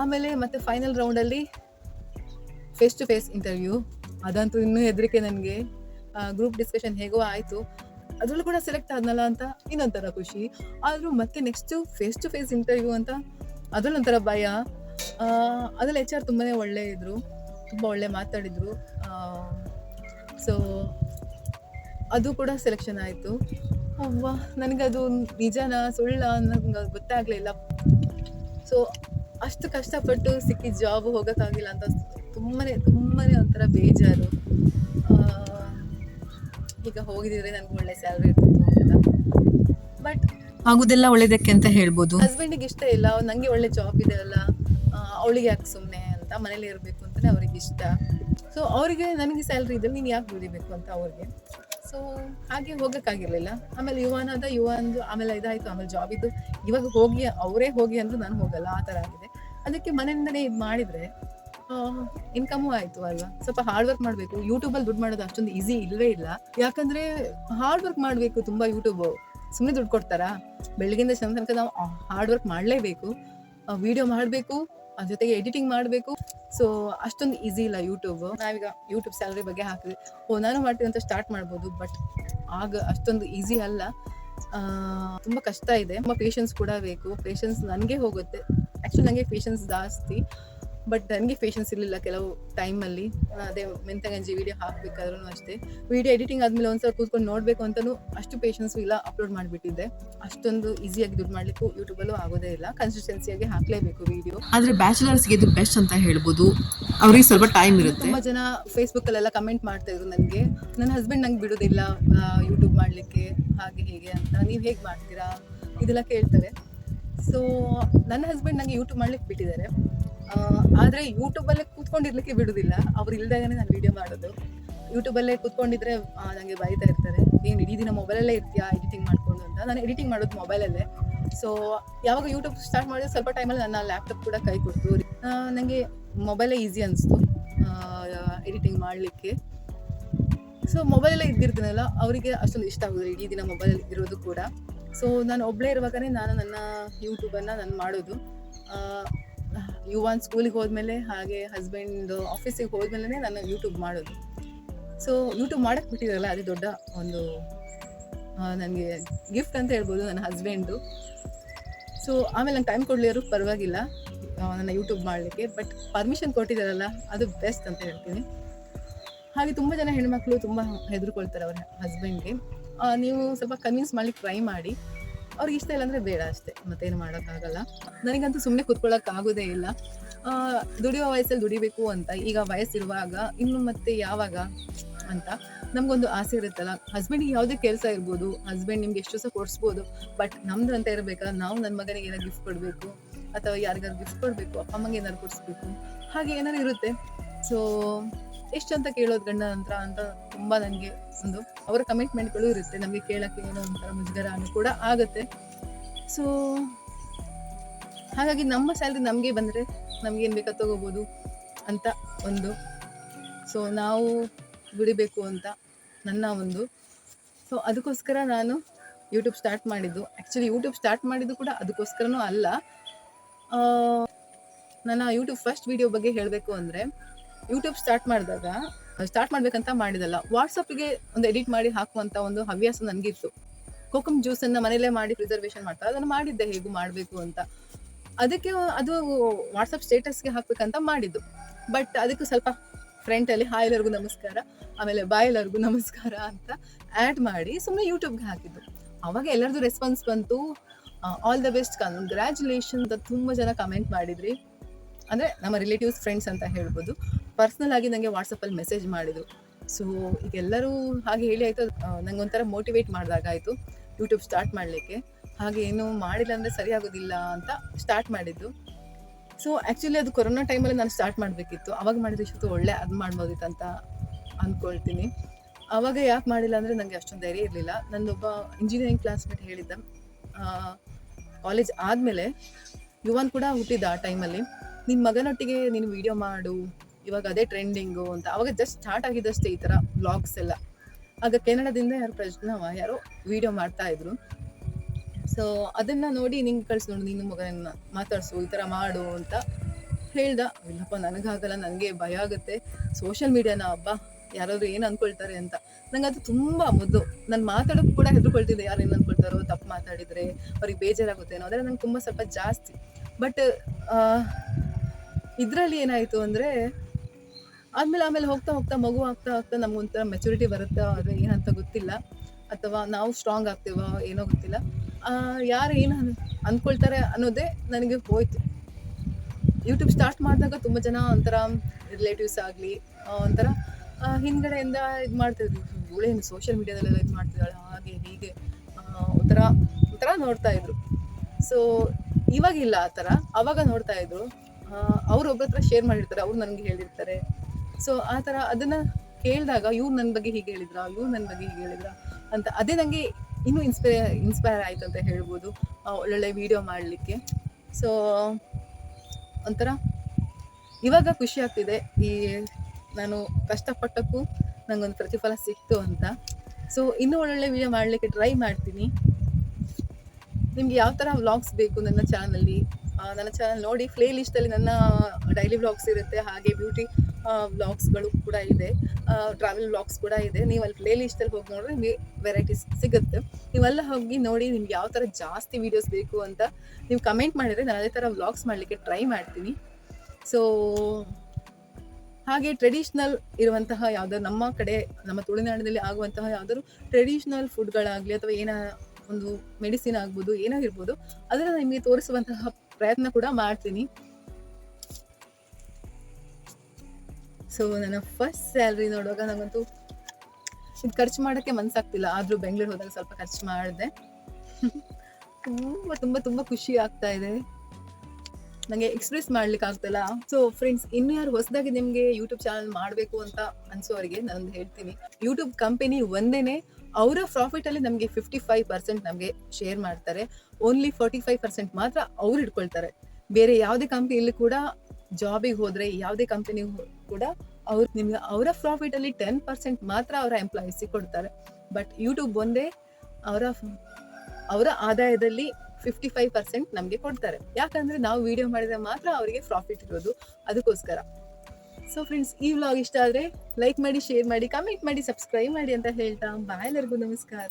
ಆಮೇಲೆ ಮತ್ತೆ ಫೈನಲ್ ರೌಂಡಲ್ಲಿ ಫೇಸ್ ಟು ಫೇಸ್ ಇಂಟರ್ವ್ಯೂ ಅದಂತೂ ಇನ್ನೂ ಹೆದರಿಕೆ ನನಗೆ. ಗ್ರೂಪ್ ಡಿಸ್ಕಷನ್ ಹೇಗೋ ಆಯಿತು. ಅದರಲ್ಲೂ ಕೂಡ ಸೆಲೆಕ್ಟ್ ಆದ್ನಲ್ಲ ಅಂತ? ಇನ್ನೊಂಥರ ಖುಷಿ. ಆದರೂ ಮತ್ತೆ next face to face interview ಅಂತ? ಅದರಲ್ಲೊಂಥರ ಭಯ. ಅದ್ರಲ್ಲಿ ಎಚ್ ಆರ್ ತುಂಬಾ ಒಳ್ಳೆ ಇದ್ರು. ತುಂಬ ಒಳ್ಳೆ ಮಾತಾಡಿದ್ರು. ಸೊ ಅದು ಕೂಡ ಸೆಲೆಕ್ಷನ್ ಆಯಿತು. ಅವ್ವ, ನನಗದು ನಿಜನ, ಸುಳ್ಳ ನಂಗೆ ಗೊತ್ತಾಗಲಿಲ್ಲ ಸೊ ಅಷ್ಟು ಕಷ್ಟಪಟ್ಟು ಸಿಕ್ಕಿದ ಜಾಬ್ ಹೋಗೋಕ್ಕಾಗಿಲ್ಲ ಅಂತ ತುಂಬಾ ತುಂಬಾ ಒಂಥರ ಬೇಜಾರು. ಈಗ ಹೋಗಿದ್ರೆ ನನ್ಗೆ ಒಳ್ಳೆ ಸ್ಯಾಲ್ರಿ ಇರ್ತಿತ್ತು ಅಂತ. ಬಟ್ ಆಗುದೆಲ್ಲ ಒಳ್ಳೇದಕ್ಕೆ ಅಂತ ಹೇಳ್ಬೋದು. ಹಸ್ಬೆಂಡಿಗೆ ಇಷ್ಟ ಇಲ್ಲ ನನಗೆ ಒಳ್ಳೆ ಜಾಬ್ ಇದೆ ಅಲ್ಲ ಅವಳಿಗೆ ಯಾಕೆ ಸುಮ್ಮನೆ ಅಂತ ಮನೇಲಿ ಇರಬೇಕು ಅಂತಲೇ ಅವ್ರಿಗೆ ಇಷ್ಟ. ಸೊ ಅವರಿಗೆ ನನಗೆ ಸ್ಯಾಲ್ರಿ ಇದೆ ನೀನು ಯಾಕೆ ದುಡಿಬೇಕು ಅಂತ ಅವ್ರಿಗೆ. ಸೊ ಹಾಗೆ ಹೋಗೋಕ್ಕಾಗಿರಲಿಲ್ಲ. ಆಮೇಲೆ ಯುವನಾದ ಯುವಂದು ಆಮೇಲೆ ಇದಾಯಿತು ಆಮೇಲೆ ಜಾಬ್ ಇದ್ದು. ಇವಾಗ ಹೋಗಿ ಅವರೇ ಹೋಗಿ ಅಂದ್ರೆ ನಾನು ಹೋಗಲ್ಲ ಆ ಥರ ಆಗಿದೆ. ಅದಕ್ಕೆ ಮನೆಯಿಂದನೇ ಇದು ಮಾಡಿದರೆ ಇನ್ಕಮು ಆಯ್ತು ಅಲ್ವಾ? ಸ್ವಲ್ಪ ಹಾರ್ಡ್ ವರ್ಕ್ ಮಾಡ್ಬೇಕು. ಯೂಟ್ಯೂಬ್ ಅಲ್ಲಿ ದುಡ್ಡು ಮಾಡೋದು ಅಷ್ಟೊಂದು ಈಸಿ ಇಲ್ಲವೇ ಇಲ್ಲ. ಯಾಕಂದ್ರೆ ಹಾರ್ಡ್ ವರ್ಕ್ ಮಾಡಬೇಕು ತುಂಬಾ ಯೂಟ್ಯೂಬ್ ಸುಮ್ಮನೆ ದುಡ್ಡು ಕೊಡ್ತಾರಾ? ಬೆಳಗಿಂದ ಸಂಜೆ ತನಕ ನಾವು ಹಾರ್ಡ್ ವರ್ಕ್ ಮಾಡಲೇಬೇಕು. ವಿಡಿಯೋ ಮಾಡಬೇಕು ಅದ್ರ ಜೊತೆಗೆ ಎಡಿಟಿಂಗ್ ಮಾಡಬೇಕು. ಸೊ ಅಷ್ಟೊಂದು ಈಸಿ ಇಲ್ಲ ಯೂಟ್ಯೂಬ್ ನಾವೀಗ ಯೂಟ್ಯೂಬ್ ಸ್ಯಾಲ್ರಿ ಬಗ್ಗೆ ಹಾಕಿದ್ವಿ. ಓ, ನಾನು ಮಾಡ್ತೀನಿ ಅಂತ ಸ್ಟಾರ್ಟ್ ಮಾಡ್ಬೋದು ಬಟ್ ಆಗ ಅಷ್ಟೊಂದು ಈಸಿ ಅಲ್ಲ. ತುಂಬ ಕಷ್ಟ ಇದೆ. ತುಂಬ ಪೇಷನ್ಸ್ ಕೂಡ ಬೇಕು. ಪೇಷನ್ಸ್ ನನಗೆ ಹೋಗುತ್ತೆ. ಆ್ಯಕ್ಚುಲಿ ನನಗೆ ಪೇಷನ್ಸ್ ಜಾಸ್ತಿ. ಬಟ್ ನನಗೆ ಪೇಷನ್ಸ್ ಇರಲಿಲ್ಲ ಕೆಲವು ಟೈಮಲ್ಲಿ ಅದೇ ಮೆಂತಗಂಜಿ ವಿಡಿಯೋ ಹಾಕಬೇಕಾದ್ರೂ ಅಷ್ಟೇ. ವಿಡಿಯೋ ಎಡಿಟಿಂಗ್ ಆದಮೇಲೆ ಒಂದ್ಸಲ ಕೂತ್ಕೊಂಡು ನೋಡಬೇಕು ಅಂತಲೂ ಅಷ್ಟು ಪೇಷನ್ಸು ಇಲ್ಲ ಅಪ್ಲೋಡ್ ಮಾಡಿಬಿಟ್ಟಿದ್ದೆ. ಅಷ್ಟೊಂದು ಈಸಿಯಾಗಿ ದುಡ್ಡು ಮಾಡಲಿಕ್ಕೂ ಯೂಟ್ಯೂಬಲ್ಲೂ ಆಗೋದೇ ಇಲ್ಲ. ಕನ್ಸಿಸ್ಟೆನ್ಸಿಯಾಗಿ ಹಾಕಲೇಬೇಕು ವಿಡಿಯೋ ಆದ್ರೆ ಬ್ಯಾಚುಲರ್ಸ್ಗೆ ಇದು ಬೆಸ್ಟ್ ಅಂತ ಹೇಳ್ಬೋದು. ಅವ್ರಿಗೆ ಸ್ವಲ್ಪ ಟೈಮ್ ಇರುತ್ತೆ. ತುಂಬಾ ಜನ ಫೇಸ್ಬುಕ್ ಅಲ್ಲೆಲ್ಲ ಕಮೆಂಟ್ ಮಾಡ್ತಾ ಇದ್ರು ನನಗೆ. ನನ್ನ ಹಸ್ಬೆಂಡ್ ನಂಗೆ ಬಿಡೋದಿಲ್ಲ ಯೂಟ್ಯೂಬ್ ಮಾಡ್ಲಿಕ್ಕೆ ಹಾಗೆ ಹೀಗೆ ಅಂತ. ನೀವು ಹೇಗೆ ಮಾಡ್ತೀರಾ? ಇದೆಲ್ಲ ಕೇಳ್ತಾರೆ ಸೊ ನನ್ನ ಹಸ್ಬೆಂಡ್ ನನಗೆ ಯೂಟ್ಯೂಬ್ ಮಾಡ್ಲಿಕ್ಕೆ ಬಿಟ್ಟಿದ್ದಾರೆ. ಆದ್ರೆ ಯೂಟ್ಯೂಬಲ್ಲೇ ಕೂತ್ಕೊಂಡಿರ್ಲಿಕ್ಕೆ ಬಿಡೋದಿಲ್ಲ. ಅವ್ರು ಇಲ್ದಾಗನೇ ನಾನು ವಿಡಿಯೋ ಮಾಡೋದು. ಯೂಟ್ಯೂಬಲ್ಲೇ ಕೂತ್ಕೊಂಡಿದ್ರೆ ನನಗೆ ನಂಗೆ ಬೈತಾ ಇರ್ತಾರೆ. ಏನು ಇಡೀ ದಿನ ಮೊಬೈಲಲ್ಲೇ ಇರ್ತೀಯಾ? ಎಡಿಟಿಂಗ್ ಮಾಡ್ಕೊಂಡು ಅಂತ. ನಾನು ಎಡಿಟಿಂಗ್ ಮಾಡೋದು ಮೊಬೈಲಲ್ಲೇ ಸೊ ಯಾವಾಗ ಯೂಟ್ಯೂಬ್ ಸ್ಟಾರ್ಟ್ ಮಾಡಿದ್ರೆ ಸ್ವಲ್ಪ ಟೈಮಲ್ಲಿ ನನ್ನ ಲ್ಯಾಪ್ಟಾಪ್ ಕೂಡ ಕೈ ಕೊಡ್ತು. ನನಗೆ ಮೊಬೈಲೇ ಈಸಿ ಅನಿಸ್ತು. ಎಡಿಟಿಂಗ್ ಮಾಡಲಿಕ್ಕೆ. ಸೊ ಮೊಬೈಲಲ್ಲೇ ಇದ್ದಿರ್ತೀನಲ್ಲ, ಅವರಿಗೆ ಅಷ್ಟೊಂದು ಇಷ್ಟ ಆಗೋದು ಇಡೀ ದಿನ ಮೊಬೈಲ್ ಇರೋದು ಕೂಡ. ಸೊ ನಾನು ಒಬ್ಬಳೇ ಇರುವಾಗಲೇ ನಾನು ನನ್ನ ಯೂಟ್ಯೂಬನ್ನು ನಾನು ಮಾಡೋದು. ಯುವಾನ್ ಸ್ಕೂಲಿಗೆ ಹೋದ್ಮೇಲೆ ಹಾಗೆ ಹಸ್ಬೆಂಡ್ ಆಫೀಸಿಗೆ ಹೋದ್ಮೇಲೆ ನಾನು ಯೂಟ್ಯೂಬ್ ಮಾಡೋದು. ಸೊ ಯೂಟ್ಯೂಬ್ ಮಾಡಕ್ಕೆ ಬಿಟ್ಟಿರಲ್ಲ ಅದೇ ದೊಡ್ಡ ಒಂದು ನನಗೆ ಗಿಫ್ಟ್ ಅಂತ ಹೇಳ್ಬೋದು ನನ್ನ ಹಸ್ಬೆಂಡು ಸೊ ಆಮೇಲೆ ನಂಗೆ ಟೈಮ್ ಕೊಡಲಿರೋ ಪರವಾಗಿಲ್ಲ ನನ್ನ ಯೂಟ್ಯೂಬ್ ಮಾಡಲಿಕ್ಕೆ ಬಟ್ ಪರ್ಮಿಷನ್ ಕೊಟ್ಟಿದ್ದಾರಲ್ಲ, ಅದು ಬೆಸ್ಟ್ ಅಂತ ಹೇಳ್ತೀನಿ. ಹಾಗೆ ತುಂಬ ಜನ ಹೆಣ್ಮಕ್ಳು ತುಂಬ ಹೆದರ್ಕೊಳ್ತಾರೆ ಅವ್ರ ಹಸ್ಬೆಂಡ್ಗೆ ನೀವು ಸ್ವಲ್ಪ ಕನ್ವಿನ್ಸ್ ಮಾಡ್ಲಿಕ್ಕೆ ಟ್ರೈ ಮಾಡಿ. ಅವ್ರಿಗೆ ಇಷ್ಟ ಇಲ್ಲ ಅಂದ್ರೆ ಬೇಡ ಅಷ್ಟೇ, ಮತ್ತೇನು ಮಾಡೋಕ್ಕಾಗಲ್ಲ. ನನಗಂತೂ ಸುಮ್ಮನೆ ಕೂತ್ಕೊಳ್ಳೋಕೆ ಆಗೋದೇ ಇಲ್ಲ. ದುಡಿಯೋ ವಯಸ್ಸಲ್ಲಿ ದುಡಿಬೇಕು ಅಂತ, ಈಗ ವಯಸ್ಸಿರುವಾಗ, ಇನ್ನು ಮತ್ತೆ ಯಾವಾಗ ಅಂತ ನಮಗೊಂದು ಆಸೆ ಇರುತ್ತಲ್ಲ. ಹಸ್ಬೆಂಡಿಗೆ ಯಾವುದೇ ಕೆಲಸ ಇರ್ಬೋದು ಹಸ್ಬೆಂಡ್ ನಿಮ್ಗೆ ಎಷ್ಟು ಸಹ ಕೊಡಿಸ್ಬೋದು ಬಟ್ ನಮ್ದು ಅಂತ ಇರಬೇಕಲ್ಲ ನಾವು ನನ್ನ ಮಗನಿಗೆ ಏನಾದ್ರು ಗಿಫ್ಟ್ ಕೊಡಬೇಕು, ಅಥವಾ ಯಾರಿಗಾದ್ರು ಗಿಫ್ಟ್ ಕೊಡಬೇಕು, ಅಪ್ಪ ಅಮ್ಮಗೆ ಏನಾದ್ರು ಕೊಡಿಸ್ಬೇಕು, ಹಾಗೆ ಏನಾದ್ರು ಇರುತ್ತೆ. ಸೊ ಎಷ್ಟು ಅಂತ ಕೇಳೋದು ಗಂಡ ನಂತರ ಅಂತ ತುಂಬ ನನಗೆ ಒಂದು ಅವರ ಕಮಿಟ್ಮೆಂಟ್ಗಳು ಇರುತ್ತೆ. ನಮಗೆ ಕೇಳೋಕ್ಕೆ ಏನೋ ಒಂಥರ ಮುಜುಗರ ಅನ್ನೋ ಕೂಡ ಆಗುತ್ತೆ. ಸೊ ಹಾಗಾಗಿ ನಮ್ಮ ಸ್ಯಾಲ್ರಿ ನಮಗೆ ಬಂದರೆ ನಮಗೇನು ಬೇಕಾ ತಗೋಬೋದು ಅಂತ ಒಂದು. ಸೊ ನಾವು ದುಡಿಬೇಕು ಅಂತ ನನ್ನ ಒಂದು. ಸೊ ಅದಕ್ಕೋಸ್ಕರ ನಾನು ಯೂಟ್ಯೂಬ್ ಸ್ಟಾರ್ಟ್ ಮಾಡಿದ್ದು. ಆ್ಯಕ್ಚುಲಿ ಯೂಟ್ಯೂಬ್ ಸ್ಟಾರ್ಟ್ ಮಾಡಿದ್ದು ಕೂಡ ಅದಕ್ಕೋಸ್ಕರನೂ ಅಲ್ಲ. ನನ್ನ ಯೂಟ್ಯೂಬ್ ಫಸ್ಟ್ ವಿಡಿಯೋ ಬಗ್ಗೆ ಹೇಳಬೇಕು ಅಂದರೆ ಯೂಟ್ಯೂಬ್ ಸ್ಟಾರ್ಟ್ ಮಾಡಿದಾಗ ಸ್ಟಾರ್ಟ್ ಮಾಡ್ಬೇಕಂತ ಮಾಡಿದಲ್ಲ. ವಾಟ್ಸಪ್ಗೆ ಒಂದು ಎಡಿಟ್ ಮಾಡಿ ಹಾಕುವಂತ ಒಂದು ಹವ್ಯಾಸ ನನಗಿತ್ತು. ಕೋಕಮ್ ಜ್ಯೂಸನ್ನು ಮನೆಯಲ್ಲೇ ಮಾಡಿ ಪ್ರಿಸರ್ವೇಶನ್ ಮಾಡ್ತಾರೆ ಅದನ್ನು ಮಾಡಿದ್ದೆ, ಹೇಗೂ ಮಾಡಬೇಕು ಅಂತ. ಅದಕ್ಕೆ ಅದು ವಾಟ್ಸಪ್ ಸ್ಟೇಟಸ್ಗೆ ಹಾಕ್ಬೇಕಂತ ಮಾಡಿದ್ದು. ಬಟ್ ಅದಕ್ಕೂ ಸ್ವಲ್ಪ ಫ್ರಂಟಲ್ಲಿ ಹಾಯ್ ಎಲ್ಲರಿಗೂ ನಮಸ್ಕಾರ. ಆಮೇಲೆ ಬಾಯ್ ಎಲ್ಲರಿಗೂ ನಮಸ್ಕಾರ ಅಂತ ಆ್ಯಡ್ ಮಾಡಿ ಸುಮ್ಮನೆ ಯೂಟ್ಯೂಬ್ಗೆ ಹಾಕಿದ್ದು. ಅವಾಗ ಎಲ್ಲರದು ರೆಸ್ಪಾನ್ಸ್ ಬಂತು. ಆಲ್ ದ ಬೆಸ್ಟ್ ಕಾನ್ ಅಂತ ತುಂಬ ಜನ ಕಮೆಂಟ್ ಮಾಡಿದ್ರಿ. ಅಂದರೆ ನಮ್ಮ ರಿಲೇಟಿವ್ಸ್ ಫ್ರೆಂಡ್ಸ್ ಅಂತ ಹೇಳ್ಬೋದು. ಪರ್ಸ್ನಲ್ ಆಗಿ ನನಗೆ ವಾಟ್ಸಪ್ಪಲ್ಲಿ ಮೆಸೇಜ್ ಮಾಡಿದ್ರು. ಸೊ ಈಗೆಲ್ಲರೂ ಹಾಗೆ ಹೇಳಿ ಆಯಿತು. ನಂಗೆ ಒಂಥರ ಮೋಟಿವೇಟ್ ಮಾಡಿದಾಗ ಆಯಿತು ಯೂಟ್ಯೂಬ್ ಸ್ಟಾರ್ಟ್ ಮಾಡಲಿಕ್ಕೆ. ಹಾಗೆ ಏನು ಮಾಡಿಲ್ಲ ಅಂದರೆ ಸರಿಯಾಗೋದಿಲ್ಲ ಅಂತ ಸ್ಟಾರ್ಟ್ ಮಾಡಿದ್ದು. ಸೊ ಆ್ಯಕ್ಚುಲಿ ಅದು ಕೊರೋನಾ ಟೈಮಲ್ಲಿ ನಾನು ಸ್ಟಾರ್ಟ್ ಮಾಡಬೇಕಿತ್ತು. ಅವಾಗ ಮಾಡಿದ್ರೆ ಇಷ್ಟು ಒಳ್ಳೆ ಅದು ಮಾಡ್ಬೋದಿತ್ತು ಅಂತ ಅಂದ್ಕೊಳ್ತೀನಿ ಅವಾಗ ಯಾಕೆ ಮಾಡಿಲ್ಲ ಅಂದರೆ ನನಗೆ ಅಷ್ಟೊಂದು ಧೈರ್ಯ ಇರಲಿಲ್ಲ. ನನ್ನೊಬ್ಬ ಇಂಜಿನಿಯರಿಂಗ್ ಕ್ಲಾಸ್ಮೇಟ್ ಹೇಳಿದ್ದ. ಕಾಲೇಜ್ ಆದಮೇಲೆ, ಯುವನ್ ಕೂಡ ಹುಟ್ಟಿದ ಆ ಟೈಮಲ್ಲಿ ನಿನ್ನ ಮಗನೊಟ್ಟಿಗೆ ನೀನು ವಿಡಿಯೋ ಮಾಡು, ಇವಾಗ ಅದೇ ಟ್ರೆಂಡಿಂಗು ಅಂತ. ಅವಾಗ ಜಸ್ಟ್ ಸ್ಟಾರ್ಟ್ ಆಗಿದ್ದಷ್ಟೇ ಈ ಥರ ಬ್ಲಾಗ್ಸ್ ಎಲ್ಲ. ಆಗ ಕೆನಡಾದಿಂದ ಯಾರು ಪ್ರಶ್ನವ ಯಾರೋ ವಿಡಿಯೋ ಮಾಡ್ತಾ ಇದ್ರು. ಸೊ ಅದನ್ನ ನೋಡಿ ನಿಂಗೆ ಕಳ್ಸಿ ನೋಡು, ನಿನ್ನ ಮಗನ ಮಾತಾಡ್ಸು, ಈ ಥರ ಮಾಡು ಅಂತ ಹೇಳ್ದ. ಇಲ್ಲಪ್ಪ, ನನಗಾಗಲ್ಲ ನನಗೆ ಭಯ ಆಗುತ್ತೆ. ಸೋಷಿಯಲ್ ಮೀಡಿಯಾನ ಹಬ್ಬ, ಯಾರಾದ್ರು ಏನು ಅನ್ಕೊಳ್ತಾರೆ ಅಂತ. ನಂಗೆ ಅದು ತುಂಬ ಮುದ್ದು. ನಾನು ಮಾತಾಡೋಕೆ ಕೂಡ ಹೆದರ್ಕೊಳ್ತಿದ್ದೆ, ಯಾರು ಏನು ಅನ್ಕೊಳ್ತಾರೋ, ತಪ್ಪು ಮಾತಾಡಿದ್ರೆ, ಅವ್ರಿಗೆ ಬೇಜಾರಾಗುತ್ತೆ ಅನ್ನೋದ್ರೆ ನಂಗೆ ತುಂಬ ಸ್ವಲ್ಪ ಜಾಸ್ತಿ. ಬಟ್ ಇದರಲ್ಲಿ ಏನಾಯಿತು ಅಂದರೆ, ಆದ್ಮೇಲೆ ಆಮೇಲೆ ಹೋಗ್ತಾ ಹೋಗ್ತಾ, ಮಗು ಆಗ್ತಾ ಆಗ್ತಾ ನಮಗೊಂಥರ ಮೆಚುರಿಟಿ ಬರುತ್ತಾ, ಅದು ಏನಂತ ಗೊತ್ತಿಲ್ಲ. ಅಥವಾ ನಾವು ಸ್ಟ್ರಾಂಗ್ ಆಗ್ತೀವೋ, ಏನೋ ಗೊತ್ತಿಲ್ಲ. ಯಾರು ಏನು ಅಂದ್ಕೊಳ್ತಾರೆ ಅನ್ನೋದೇ ನನಗೆ ಹೋಯ್ತು. ಯೂಟ್ಯೂಬ್ ಸ್ಟಾರ್ಟ್ ಮಾಡಿದಾಗ ತುಂಬ ಜನ ಒಂಥರ ರಿಲೇಟಿವ್ಸ್ ಆಗಲಿ ಒಂಥರ ಹಿಂದ್ಗಡೆಯಿಂದ ಇದು ಮಾಡ್ತಿದ್ರು ಇವಳೇನು ಸೋಷಿಯಲ್ ಮೀಡಿಯಾದಲ್ಲೆಲ್ಲ ಇದು ಮಾಡ್ತಿದ್ದಾಳೆ, ಹಾಗೆ, ಹೀಗೆ ಒಂಥರ ಒಂಥರ ನೋಡ್ತಾ ಇದ್ರು. ಸೊ ಇವಾಗಿಲ್ಲ ಆ ಥರ, ಅವಾಗ ನೋಡ್ತಾ ಇದ್ರು. ಅವ್ರು ಒಬ್ಬರ ಹತ್ರ ಶೇರ್ ಮಾಡಿರ್ತಾರೆ, ಅವ್ರು ನನಗೆ ಹೇಳಿರ್ತಾರೆ. ಸೊ ಆ ಥರ ಅದನ್ನು ಕೇಳಿದಾಗ ಇವ್ರು ನನ್ನ ಬಗ್ಗೆ ಹೀಗೆ ಹೇಳಿದ್ರ, ಇವ್ರು ನನ್ನ ಬಗ್ಗೆ ಹೀಗೆ ಹೇಳಿದ್ರ ಅಂತ ಅದೇ ನನಗೆ ಇನ್ನೂ ಇನ್ಸ್ಪೈರ್ ಇನ್ಸ್ಪೈರ್ ಆಯ್ತು ಅಂತ ಹೇಳ್ಬೋದು ಒಳ್ಳೊಳ್ಳೆ ವಿಡಿಯೋ ಮಾಡಲಿಕ್ಕೆ. ಸೊ ಒಂಥರ ಇವಾಗ ಖುಷಿ ಆಗ್ತಿದೆ, ಈ ನಾನು ಕಷ್ಟಪಟ್ಟಕ್ಕೂ ನನಗೊಂದು ಪ್ರತಿಫಲ ಸಿಕ್ತು ಅಂತ. ಸೊ ಇನ್ನೂ ಒಳ್ಳೊಳ್ಳೆ ವಿಡಿಯೋ ಮಾಡಲಿಕ್ಕೆ ಟ್ರೈ ಮಾಡ್ತೀನಿ. ನಿಮ್ಗೆ ಯಾವ ಥರ ವ್ಲಾಗ್ಸ್ ಬೇಕು ನನ್ನ ಚಾನಲಲ್ಲಿ ನನ್ನ ಚಾನಲ್ ನೋಡಿ ಪ್ಲೇ ಲಿಸ್ಟಲ್ಲಿ ನನ್ನ ಡೈಲಿ ವ್ಲಾಗ್ಸ್ ಇರುತ್ತೆ, ಹಾಗೆ ಬ್ಯೂಟಿ ವ್ಲಾಗ್ಸ್ಗಳು ಕೂಡ ಇದೆ. ಟ್ರಾವೆಲ್ ವ್ಲಾಗ್ಸ್ ಕೂಡ ಇದೆ. ನೀವು ಅಲ್ಲಿ ಪ್ಲೇ ಲಿಸ್ಟಲ್ಲಿ ಹೋಗಿ ನೋಡಿದ್ರೆ ನಿಮಗೆ ವೆರೈಟೀಸ್ ಸಿಗುತ್ತೆ. ನೀವೆಲ್ಲ ಹೋಗಿ ನೋಡಿ, ನಿಮ್ಗೆ ಯಾವ ಥರ ಜಾಸ್ತಿ ವೀಡಿಯೋಸ್ ಬೇಕು ಅಂತ ನೀವು ಕಮೆಂಟ್ ಮಾಡಿದರೆ ನಾನು ಅದೇ ಥರ ವ್ಲಾಗ್ಸ್ ಮಾಡಲಿಕ್ಕೆ ಟ್ರೈ ಮಾಡ್ತೀನಿ. ಸೊ ಹಾಗೆ ಟ್ರೆಡಿಷ್ನಲ್ ಇರುವಂತಹ ಯಾವ್ದಾದ್ರು, ನಮ್ಮ ಕಡೆ, ನಮ್ಮ ತುಳುನಾಡಿನಲ್ಲಿ ಆಗುವಂತಹ ಯಾವ್ದಾದ್ರು ಟ್ರೆಡಿಷ್ನಲ್ ಫುಡ್ಗಳಾಗಲಿ ಅಥವಾ ಏನ ಒಂದು ಮೆಡಿಸಿನ್ ಆಗ್ಬೋದು, ಏನಾಗಿರ್ಬೋದು, ಅದನ್ನು ನಿಮಗೆ ತೋರಿಸುವಂತಹ ಪ್ರಯತ್ನ ಕೂಡ ಮಾಡ್ತೀನಿ. ಸೊ ನನ್ನ ಫಸ್ಟ್ ಸ್ಯಾಲ್ರಿ ನೋಡುವಾಗ ನನಗಂತೂ ಇದು ಖರ್ಚು ಮಾಡೋಕ್ಕೆ ಮನ್ಸಾಗ್ತಿಲ್ಲ. ಆದರೂ ಬೆಂಗಳೂರು ಹೋದಾಗ ಸ್ವಲ್ಪ ಖರ್ಚು ಮಾಡಿದೆ. ತುಂಬ ತುಂಬ ತುಂಬ ಖುಷಿ ಆಗ್ತಾ ಇದೆ. ನನಗೆ ಎಕ್ಸ್ಪ್ರೆಸ್ ಮಾಡ್ಲಿಕ್ಕೆ ಆಗ್ತಲ್ಲ. ಸೊ ಫ್ರೆಂಡ್ಸ್ ಇನ್ನು ಯಾರು ಹೊಸದಾಗಿ ನಿಮಗೆ ಯೂಟ್ಯೂಬ್ ಚಾನಲ್ ಮಾಡಬೇಕು ಅಂತ ಅನ್ಸೋರಿಗೆ ನಾನು ಹೇಳ್ತೀನಿ. ಯೂಟ್ಯೂಬ್ ಕಂಪನಿ ಒಂದೇನೆ ಅವರ ಪ್ರಾಫಿಟ್ ಅಲ್ಲಿ ನಮಗೆ ಫಿಫ್ಟಿ ಫೈವ್ ಪರ್ಸೆಂಟ್ ನಮಗೆ ಶೇರ್ ಮಾಡ್ತಾರೆ. ಓನ್ಲಿ ಫೋರ್ಟಿ ಫೈವ್ ಪರ್ಸೆಂಟ್ ಮಾತ್ರ ಅವ್ರು ಇಟ್ಕೊಳ್ತಾರೆ ಬೇರೆ ಯಾವುದೇ ಕಂಪ್ನಿಯಲ್ಲಿ ಕೂಡ ಜಾಬಿಗೆ ಹೋದ್ರೆ, ಯಾವುದೇ ಕಂಪನಿ ಕೂಡ ಅವ್ರು ನಿಮ್ಗೆ, ಅವರ ಪ್ರಾಫಿಟ್ ಅಲ್ಲಿ ಟೆನ್ ಪರ್ಸೆಂಟ್ ಮಾತ್ರ ಅವರ ಎಂಪ್ಲಾಯೀಸಿಗೆ ಕೊಡ್ತಾರೆ. ಬಟ್ ಯೂಟ್ಯೂಬ್ ಒಂದೇ ಅವರ ಅವರ ಆದಾಯದಲ್ಲಿ ಫಿಫ್ಟಿ ಫೈವ್ ಪರ್ಸೆಂಟ್ ನಮಗೆ ಕೊಡ್ತಾರೆ. ಯಾಕಂದ್ರೆ ನಾವು ವಿಡಿಯೋ ಮಾಡಿದ್ರೆ ಮಾತ್ರ ಅವರಿಗೆ ಪ್ರಾಫಿಟ್ ಇರೋದು. ಅದಕ್ಕೋಸ್ಕರ. ಸೊ ಫ್ರೆಂಡ್ಸ್ ಈ ವ್ಲಾಗ್ ಇಷ್ಟ ಆದರೆ ಲೈಕ್ ಮಾಡಿ ಶೇರ್ ಮಾಡಿ ಕಮೆಂಟ್ ಮಾಡಿ ಸಬ್ಸ್ಕ್ರೈಬ್ ಮಾಡಿ ಅಂತ ಹೇಳ್ತಾ ಬಾಯ್ ಎಲ್ಲರಿಗೂ ನಮಸ್ಕಾರ.